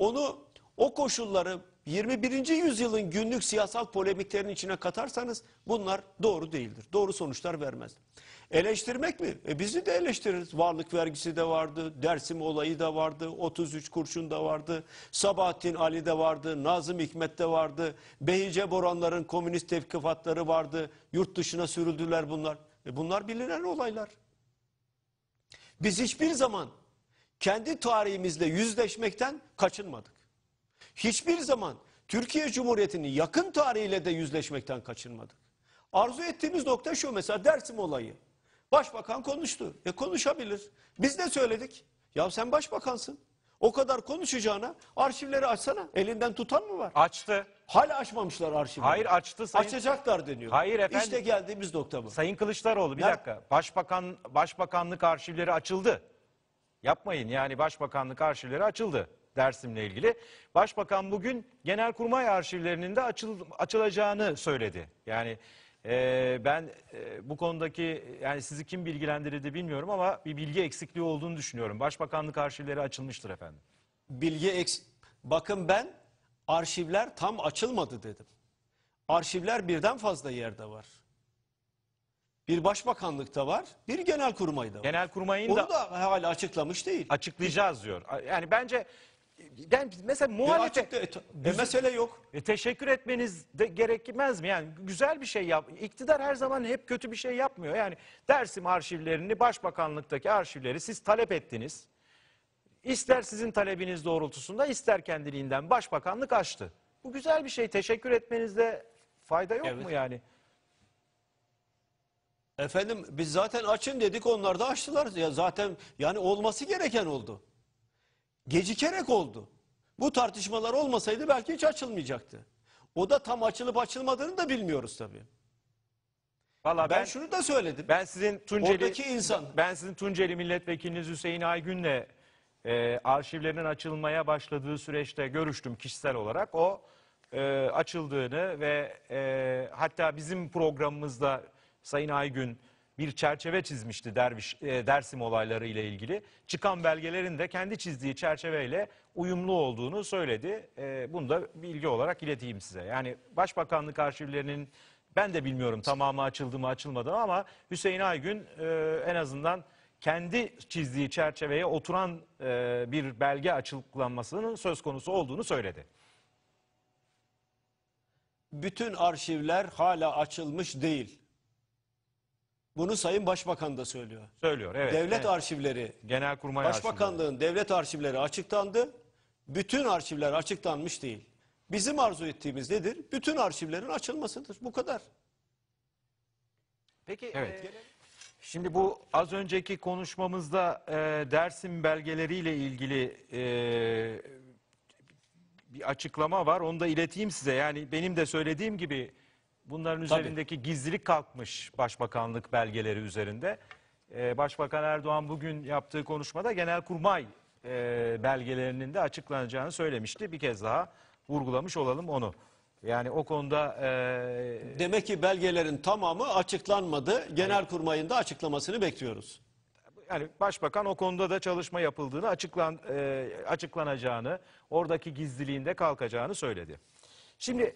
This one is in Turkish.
Onu o koşulları 21. yüzyılın günlük siyasal polemiklerinin içine katarsanız bunlar doğru değildir. Doğru sonuçlar vermez. Eleştirmek mi? E bizi de eleştiririz. Varlık vergisi de vardı, Dersim olayı da vardı, 33 kurşun da vardı, Sabahattin Ali de vardı, Nazım Hikmet de vardı, Behice Boranların komünist tevkifatları vardı, yurt dışına sürüldüler bunlar. E bunlar bilinen olaylar. Biz hiçbir zaman kendi tarihimizle yüzleşmekten kaçınmadık. Hiçbir zaman Türkiye Cumhuriyeti'nin yakın tarihiyle de yüzleşmekten kaçınmadık. Arzu ettiğimiz nokta şu mesela Dersim olayı. Başbakan konuştu. E konuşabilir. Biz de söyledik. Ya sen başbakansın. O kadar konuşacağına arşivleri açsana. Elinden tutan mı var? Açtı. Hala açmamışlar arşivleri. Hayır, açtı sayın- Açacaklar deniyor. Hayır efendim. İşte geldiğimiz nokta bu. Sayın Kılıçdaroğlu bir Ya- dakika. Başbakan Başbakanlık arşivleri açıldı. Yapmayın yani Başbakanlık arşivleri açıldı Dersim'le ilgili. Başbakan bugün Genelkurmay arşivlerinin de açıl, açılacağını söyledi. Yani e, ben e, bu konudaki yani sizi kim bilgilendirdi bilmiyorum ama bir bilgi eksikliği olduğunu düşünüyorum. Başbakanlık arşivleri açılmıştır efendim. bilgi eks bakın ben arşivler tam açılmadı dedim. Arşivler birden fazla yerde var. Bir başbakanlıkta var, bir genelkurmayda var. Genelkurmay'ın Onu da da hala açıklamış değil. açıklayacağız diyor. Yani bence yani mesela E, muhalefet açıkla- e, mesele yok. E, teşekkür etmeniz de gerekmez mi? Yani güzel bir şey yap. İktidar her zaman hep kötü bir şey yapmıyor. Yani Dersim arşivlerini, başbakanlıktaki arşivleri siz talep ettiniz. İster sizin talebiniz doğrultusunda, ister kendiliğinden başbakanlık açtı. Bu güzel bir şey. Teşekkür etmenizde fayda yok Evet. mu yani? Efendim biz zaten açın dedik onlar da açtılar. Ya zaten yani olması gereken oldu. Gecikerek oldu. Bu tartışmalar olmasaydı belki hiç açılmayacaktı. O da tam açılıp açılmadığını da bilmiyoruz tabii. Valla Ben, ben, şunu da söyledim. ben sizin Tunceli Oradaki insan- ben sizin Tunceli milletvekiliniz Hüseyin Aygün'le e, arşivlerin açılmaya başladığı süreçte görüştüm kişisel olarak. O e, açıldığını ve e, hatta bizim programımızda Sayın Aygün bir çerçeve çizmişti Derviş, e, Dersim olayları ile ilgili. Çıkan belgelerin de kendi çizdiği çerçeveyle uyumlu olduğunu söyledi. E, bunu da bilgi olarak ileteyim size. Yani Başbakanlık arşivlerinin ben de bilmiyorum tamamı açıldı mı açılmadı mı ama Hüseyin Aygün e, en azından kendi çizdiği çerçeveye oturan e, bir belge açıklanmasının söz konusu olduğunu söyledi. Bütün arşivler hala açılmış değil. Bunu Sayın Başbakan da söylüyor. Söylüyor evet. devlet Evet. arşivleri, Genelkurmay arşivleri. Başbakanlığın devlet arşivleri açıklandı. Bütün arşivler açıklanmış değil. Bizim arzu ettiğimiz nedir? Bütün arşivlerin açılmasıdır. Bu kadar. Peki evet. Şimdi bu az önceki konuşmamızda e, Dersim belgeleriyle ilgili e, bir açıklama var. Onu da ileteyim size. Yani benim de söylediğim gibi bunların Tabii. üzerindeki gizlilik kalkmış başbakanlık belgeleri üzerinde. E, Başbakan Erdoğan bugün yaptığı konuşmada Genelkurmay e, belgelerinin de açıklanacağını söylemişti. Bir kez daha vurgulamış olalım onu. Yani o konuda e, Demek ki belgelerin tamamı açıklanmadı. Genelkurmay'ın da açıklamasını bekliyoruz. Yani başbakan o konuda da çalışma yapıldığını açıklan e, açıklanacağını, oradaki gizliliğin de kalkacağını söyledi. Şimdi